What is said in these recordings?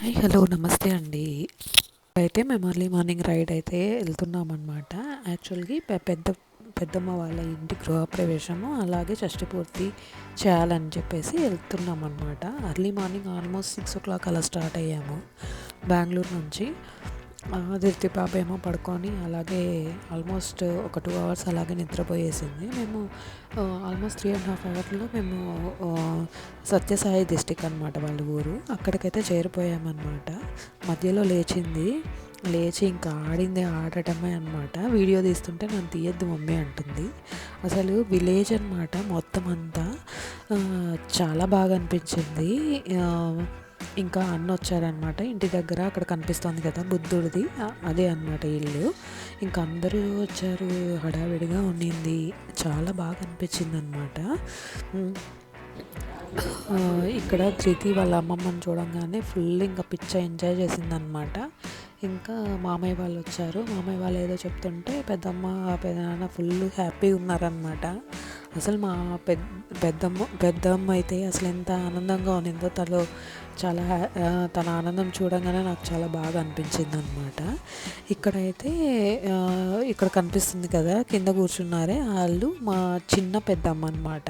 Hi hello నమస్తే అండి. అయితే మేము అర్లీ మార్నింగ్ రైడ్ అయితే వెళ్తున్నాం అనమాట యాక్చువల్గా పెద్ద పెద్దమ్మ వాళ్ళ ఇంటి గృహప్రవేశము అలాగే షష్టిపూర్తి చేయాలని చెప్పేసి వెళ్తున్నాం అనమాట morning almost six o'clock అలా స్టార్ట్ అయ్యాము బెంగళూరు నుంచి. ఆ, పాప ఏమో పడుకొని అలాగే ఆల్మోస్ట్ ఒక టూ అవర్స్ అలాగే నిద్రపోయేసింది. మేము ఆల్మోస్ట్ త్రీ అండ్ హాఫ్ అవర్లో మేము సత్యసాయి డిస్టిక్ అనమాట వాళ్ళ ఊరు. అక్కడికైతే చేరిపోయామన్నమాట. మధ్యలో లేచింది. లేచి ఇంకా ఆడింది ఆడటమే అనమాట వీడియో తీస్తుంటే నన్ను తీయద్దు మమ్మీ అంటుంది. అసలు విలేజ్ అనమాట మొత్తం అంతా చాలా బాగా అనిపించింది. ఇంకా అన్న వచ్చారనమాట ఇంటి దగ్గర అక్కడ కనిపిస్తుంది కదా బుద్ధుడిది. అదే అనమాట ఇల్లు. ఇంకా అందరూ వచ్చారు. హడావిడిగా ఉండింది. చాలా బాగా అనిపించింది అనమాట ఇక్కడ ధృతి వాళ్ళ అమ్మమ్మని చూడంగానే ఫుల్ ఇంకా పిచ్చ ఎంజాయ్ చేసిందనమాట ఇంకా మామయ్య వాళ్ళు వచ్చారు. మామయ్య వాళ్ళు ఏదో చెప్తుంటే పెద్దమ్మ పెదనాన్న ఫుల్ హ్యాపీగా ఉన్నారనమాట అసలు మా పెద్ద పెద్దమ్మ పెద్దమ్మ అయితే అసలు ఎంత ఆనందంగా ఉన్నిందో తను చాలా హ్యా- తన ఆనందం చూడంగానే నాకు చాలా బాగా అనిపించింది అనమాట ఇక్కడైతే ఇక్కడ కనిపిస్తుంది కదా కింద కూర్చున్నారే వాళ్ళు మా చిన్న పెద్దమ్మ అనమాట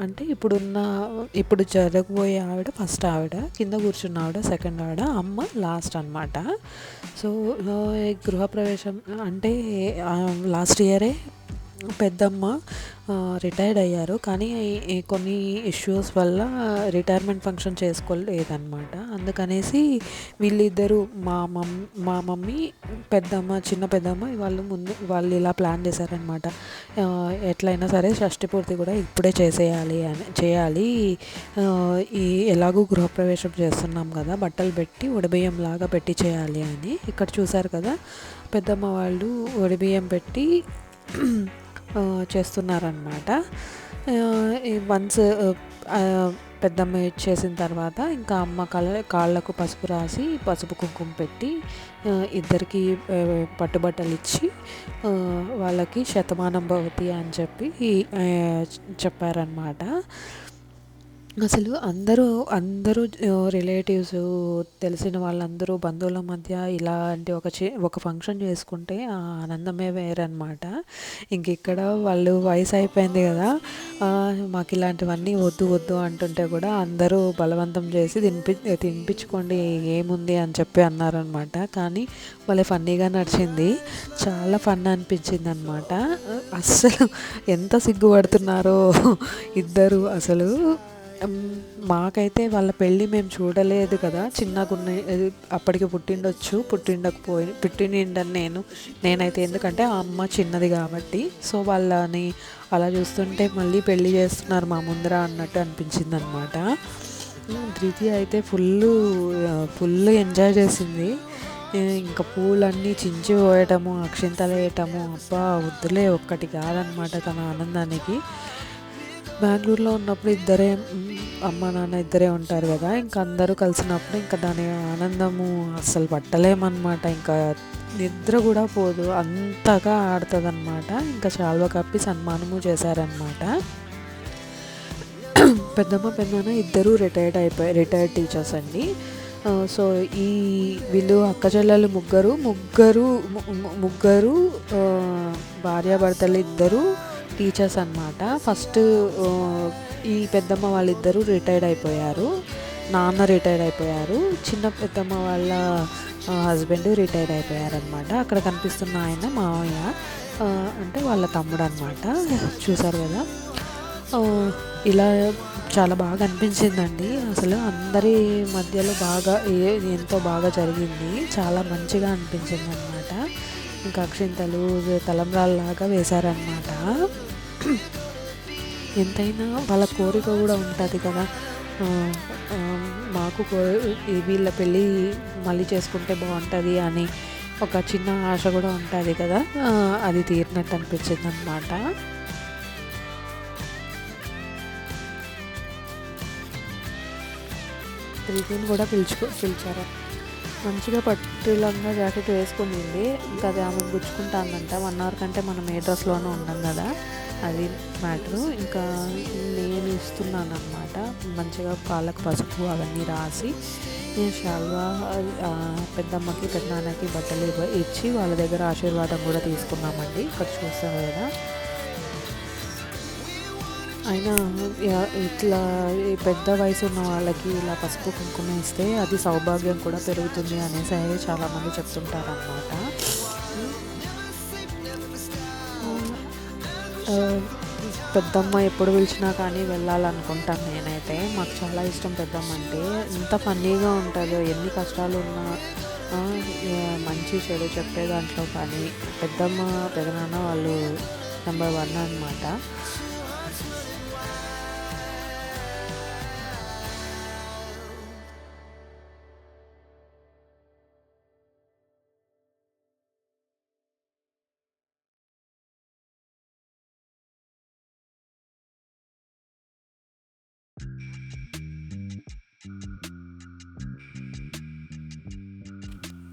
అంటే ఇప్పుడున్న ఇప్పుడు జరగబోయే ఆవిడ ఫస్ట్ ఆవిడ కింద కూర్చున్న ఆవిడ సెకండ్ ఆవిడ అమ్మ లాస్ట్ అనమాట సో గృహప్రవేశం అంటే లాస్ట్ ఇయరే పెద్దమ్మ రిటైర్డ్ అయ్యారు. కానీ కొన్ని ఇష్యూస్ వల్ల రిటైర్మెంట్ ఫంక్షన్ చేసుకోలేదన్నమాట. అందుకనేసి వీళ్ళిద్దరూ మా మమ్ మా మమ్మీ పెద్దమ్మ చిన్న పెద్దమ్మ వాళ్ళు ముందు వాళ్ళు ఇలా ప్లాన్ చేశారనమాట ఎట్లయినా సరే షష్టి పూర్తి కూడా ఇప్పుడే చేసేయాలి అని చేయాలి. ఈ ఎలాగూ గృహప్రవేశం చేస్తున్నాం కదా బట్టలు పెట్టి ఉడబియ్యం లాగా పెట్టి చేయాలి అని. ఇక్కడ చూసారు కదా పెద్దమ్మ వాళ్ళు ఉడబియ్యం పెట్టి చేస్తున్నారనమాట వన్స్ పెద్దమ్మ చేసిన తర్వాత ఇంకా అమ్మ కళ్ళ కాళ్ళకు పసుపు రాసి పసుపు కుంకుమ పెట్టి ఇద్దరికి పట్టుబట్టలు ఇచ్చి వాళ్ళకి శతమానం భవతి అని చెప్పి చెప్పారనమాట అసలు అందరూ అందరూ రిలేటివ్స్ తెలిసిన వాళ్ళందరూ బంధువుల మధ్య ఇలాంటి ఒక చే ఒక ఫంక్షన్ చేసుకుంటే ఆ ఆనందమే వేరనమాట ఇంక ఇక్కడ వాళ్ళు వయసు అయిపోయింది కదా మాకు ఇలాంటివన్నీ వద్దు వద్దు అంటుంటే కూడా అందరూ బలవంతం చేసి తినిపి తినిపించుకోండి ఏముంది అని చెప్పి అన్నారనమాట కానీ వాళ్ళే ఫన్నీగా నడిచింది. చాలా ఫన్ అనిపించింది అనమాట అస్సలు ఎంత సిగ్గుపడుతున్నారో ఇద్దరు అసలు. మాకైతే వాళ్ళ పెళ్ళి మేము చూడలేదు కదా. చిన్నగా అప్పటికి పుట్టిండొచ్చు పుట్టిండకపోయి పుట్టిండని నేను నేనైతే ఎందుకంటే ఆ అమ్మ చిన్నది కాబట్టి. సో వాళ్ళని అలా చూస్తుంటే మళ్ళీ పెళ్ళి చేస్తున్నారు మా ముందర అన్నట్టు అనిపించింది అనమాట ధృతి అయితే ఫుల్ ఫుల్ ఎంజాయ్ చేసింది. ఇంకా పూలన్నీ చించి పోయటము అక్షింతలు వేయటము అబ్బా వద్దులే ఒక్కటి కాదనమాట తన ఆనందానికి. బెంగళూరులో ఉన్నప్పుడు ఇద్దరే అమ్మ నాన్న ఇద్దరే ఉంటారు కదా. ఇంకా అందరూ కలిసినప్పుడు ఇంకా దాని ఆనందము అస్సలు పట్టలేమన్నమాట. ఇంకా నిద్ర కూడా పోదు. అంతగా ఆడుతుంది అనమాట ఇంకా శాల్వ కప్పి సన్మానము చేశారనమాట పెద్దమ్మ పెద్దమ్మ ఇద్దరు రిటైర్డ్ అయిపోయి రిటైర్డ్ టీచర్స్ అండి. సో ఈ వీళ్ళు అక్క చెల్లెలు ముగ్గురు ముగ్గురు ముగ్గురు భార్యాభర్తలు ఇద్దరు టీచర్స్ అనమాట ఫస్ట్ ఈ పెద్దమ్మ వాళ్ళిద్దరూ రిటైర్డ్ అయిపోయారు. నాన్న రిటైర్డ్ అయిపోయారు. చిన్న పెద్దమ్మ వాళ్ళ హస్బెండ్ రిటైర్డ్ అయిపోయారనమాట అక్కడ కనిపిస్తున్న ఆయన మావయ్య అంటే వాళ్ళ తమ్ముడు అనమాట చూసారు కదా? ఇలా చాలా బాగా అనిపించిందండి. అసలు అందరి మధ్యలో బాగా ఏ- ఎంతో బాగా జరిగింది. చాలా మంచిగా అనిపించింది అనమాట ఇంకా అక్షింతలు తలంబ్రాల్లాగా వేశారనమాట ఎంతైనా వాళ్ళ కోరిక కూడా ఉంటుంది కదా. మాకు కో ఈ వీళ్ళ పెళ్ళి మళ్ళీ చేసుకుంటే బాగుంటుంది అని ఒక చిన్న ఆశ కూడా ఉంటుంది కదా. అది తీరినట్టు అనిపించింది అనమాట ప్రీతిని కూడా పిలుచుకో పిలిచారు. మంచిగా పట్టు లంగా జాకెట్ వేసుకునింది. ఇంకా అది ఆమె గుచ్చుకుంటానంట వన్ అవర్ కంటే మనం ఏ డ్రెస్లోనూ ఉన్నాం కదా. అది మ్యాటరు. ఇంకా నేను ఇస్తున్నాను అనమాట మంచిగా కాళ్ళకు పసుపు అవన్నీ రాసి నేను షాల్వా పెద్దమ్మకి పెద్దనాన్నకి బట్టలు ఇవ్వ- ఇచ్చి వాళ్ళ దగ్గర ఆశీర్వాదం కూడా తీసుకున్నామండి. ఇక్కడ చూస్తాం కదా. అయినా ఇట్లా ఈ పెద్ద వయసు ఉన్న వాళ్ళకి ఇలా పసుపు కుంకుమ ఇస్తే అది సౌభాగ్యం కూడా పెరుగుతుంది అనేసి చాలామంది చెప్తుంటారు అనమాట పెద్దమ్మ ఎప్పుడు పిలిచినా కానీ వెళ్ళాలనుకుంటాను నేనైతే. మాకు చాలా ఇష్టం పెద్దమ్మ అంటే. ఎంత ఫన్నీగా ఉంటుందో ఎన్ని కష్టాలు ఉన్నా మంచి చెడు చెప్పే దాంట్లో కానీ పెద్దమ్మ పెదనాన్న వాళ్ళు నెంబర్ వన్ అనమాట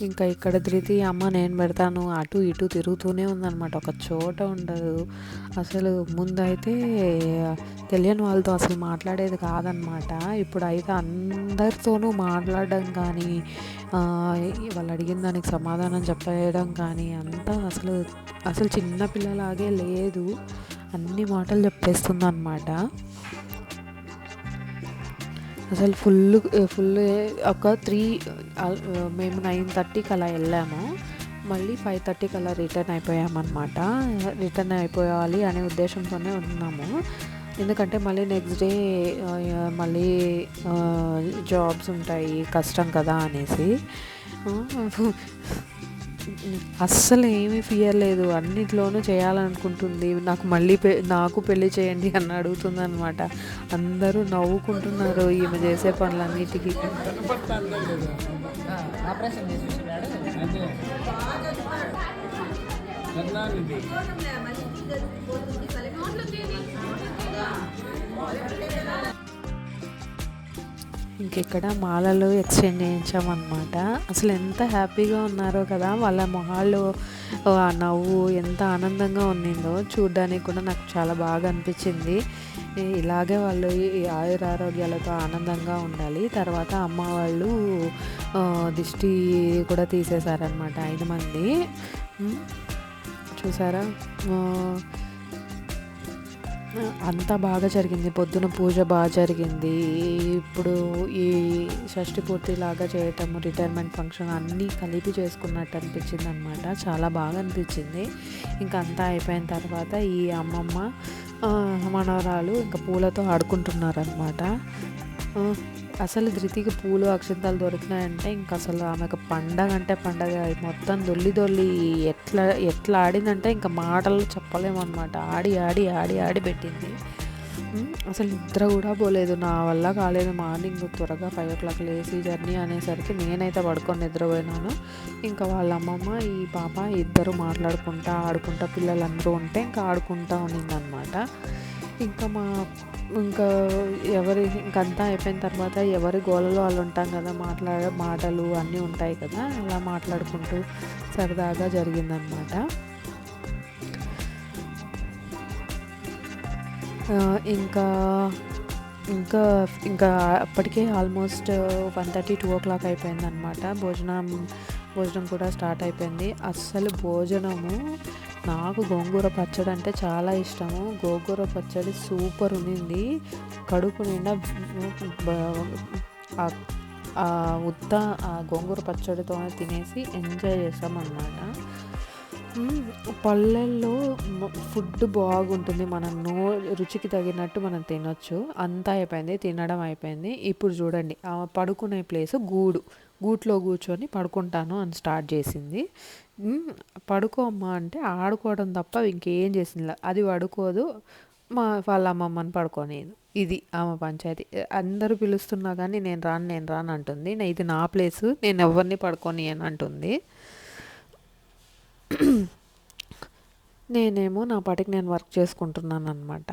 ఇంకా ఇక్కడ ధృతి అమ్మ నేను పెడతాను అటు ఇటు తిరుగుతూనే ఉందన్నమాట. ఒక చోట ఉండదు. అసలు ముందైతే తెలియని వాళ్ళతో అసలు మాట్లాడేది కాదనమాట ఇప్పుడు అయితే అందరితోనూ మాట్లాడడం కానీ వాళ్ళు అడిగిన దానికి సమాధానం చెప్పేయడం కానీ అంతా అసలు అసలు చిన్నపిల్లలాగే లేదు. అన్ని మాటలు చెప్పేస్తుంది అనమాట అసలు ఫుల్ ఫుల్ ఒక త్రీ మేము నైన్ థర్టీకి అలా వెళ్ళాము. మళ్ళీ ఫైవ్ థర్టీకి అలా రిటర్న్ అయిపోయామన్నమాట. రిటర్న్ అయిపోవాలి అనే ఉద్దేశంతోనే ఉన్నాము. ఎందుకంటే మళ్ళీ నెక్స్ట్ డే మళ్ళీ జాబ్స్ ఉంటాయి కష్టం కదా అనేసి. అస్సలు ఏమీ ఫియర్ లేదు అన్నిట్లోనూ చేయాలనుకుంటుంది నాకు మళ్ళీ పె నాకు పెళ్ళి చేయండి అని అడుగుతుంది అనమాట అందరూ నవ్వుకుంటున్నారు ఈమె చేసే పనులన్నిటికీ ఆపరేషన్ ఇంకెక్కడ మాలలు ఎక్స్చేంజ్ చేయించామన్నమాట. అసలు ఎంత హ్యాపీగా ఉన్నారో కదా వాళ్ళ మొహాలు ఆ నవ్వు ఎంత ఆనందంగా ఉన్నిందో చూడ్డానికి కూడా నాకు చాలా బాగా అనిపించింది. ఇలాగే వాళ్ళు ఆయుర ఆరోగ్యాలతో ఆనందంగా ఉండాలి. తర్వాత అమ్మ వాళ్ళు దిష్టి కూడా తీసేశారనమాట ఐదు మంది. చూసారా? అంతా బాగా జరిగింది. పొద్దున పూజ బాగా జరిగింది. ఇప్పుడు ఈ షష్టి పూర్తి లాగా చేయటము రిటైర్మెంట్ ఫంక్షన్ అన్నీ కలిపి చేసుకున్నట్టు అనిపించింది అనమాట చాలా బాగా అనిపించింది. ఇంకా అంతా అయిపోయిన తర్వాత ఈ అమ్మమ్మ మనవరాలు ఇంకా పూలతో ఆడుకుంటున్నారనమాట అసలు ధృతికి పూలు అక్షంతాలు దొరికినాయంటే ఇంకా అసలు ఆమెకు పండగ అంటే పండగ. మొత్తం దొల్లి దొల్లి ఎట్లా ఎట్లా ఆడిందంటే ఇంకా మాటలు చెప్పలేమన్నమాట. ఆడి ఆడి ఆడి ఆడి పెట్టింది. అసలు నిద్ర కూడా పోలేదు. నా వల్ల కాలేదు. మార్నింగ్ త్వరగా ఫైవ్ ఓ క్లాక్ లేచి జర్నీ అనేసరికి నేనైతే పడుకొని నిద్రపోయినాను. ఇంకా వాళ్ళ అమ్మమ్మ ఈ పాప ఇద్దరు మాట్లాడుకుంటా ఆడుకుంటా పిల్లలందరూ ఉంటే ఇంకా ఆడుకుంటా ఉన్నిందనమాట ఇంకా మా ఇంకా ఎవరి ఇంకంతా అయిపోయిన తర్వాత ఎవరి గోలలో వాళ్ళు ఉంటాం కదా మాట్లాడే మాటలు అన్నీ ఉంటాయి కదా అలా మాట్లాడుకుంటూ సరదాగా జరిగిందనమాట ఇంకా ఇంకా ఇంకా అప్పటికే almost one thirty two o'clock అయిపోయిందనమాట భోజనం భోజనం కూడా స్టార్ట్ అయిపోయింది. అస్సలు భోజనము నాకు గోంగూర పచ్చడి అంటే చాలా ఇష్టము. గోంగూర పచ్చడి సూపర్ ఉన్నింది కడుపు నిండా ఆ- ఉత్త ఆ గోంగూర పచ్చడితో తినేసి ఎంజాయ్ చేసామన్నమాట. పల్లెల్లో ఫుడ్ బాగుంటుంది. మనం నో రుచికి తగినట్టు మనం తినొచ్చు. అంతా అయిపోయింది తినడం అయిపోయింది. ఇప్పుడు చూడండి ఆ పడుకునే ప్లేస్ గూడు. గూట్లో కూర్చొని పడుకుంటాను అని స్టార్ట్ చేసింది. పడుకోమ్మా పడుకో అమ్మా అంటే ఆడుకోవడం తప్ప ఇంకేం చేసింది అది పడుకోదు మా వాళ్ళ అమ్మమ్మని పడుకోనేది ఇది ఆమె పంచాయతీ. అందరూ పిలుస్తున్నా కానీ నేను రాను నేను రాను అంటుంది. ఇది నా ప్లేసు నేను ఎవరిని పడుకొని అని అంటుంది. నేనేమో నా పాటికి నేను వర్క్ చేసుకుంటున్నాను అనమాట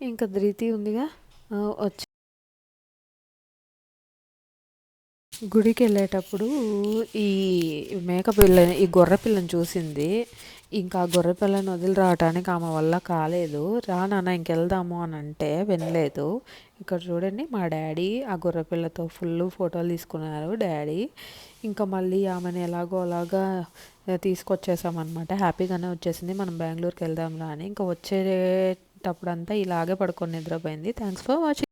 ఇంకా ధృతి ఉందిగా? వచ్చి గుడికి వెళ్ళేటప్పుడు ఈ మేక ఈ గొర్రె పిల్లని చూసింది. ఇంకా గొర్రె పిల్లని వదిలి రావటానికి ఆమె వల్ల కాలేదు. రా నాన్న ఇంకెళ్దాము అని అంటే వినలేదు. ఇక్కడ చూడండి మా డాడీ ఆ గొర్రె పిల్లతో ఫుల్ ఫోటోలు తీసుకున్నారు డాడీ. ఇంకా మళ్ళీ ఆమెను ఎలాగో అలాగా తీసుకొచ్చేసామన్నమాట. హ్యాపీగానే వచ్చేసింది. మనం బెంగళూరుకి వెళ్దాంలా అని. ఇంకా వచ్చేటప్పుడంతా ఇలాగే పడుకొని నిద్రపోయింది. Thanks for watching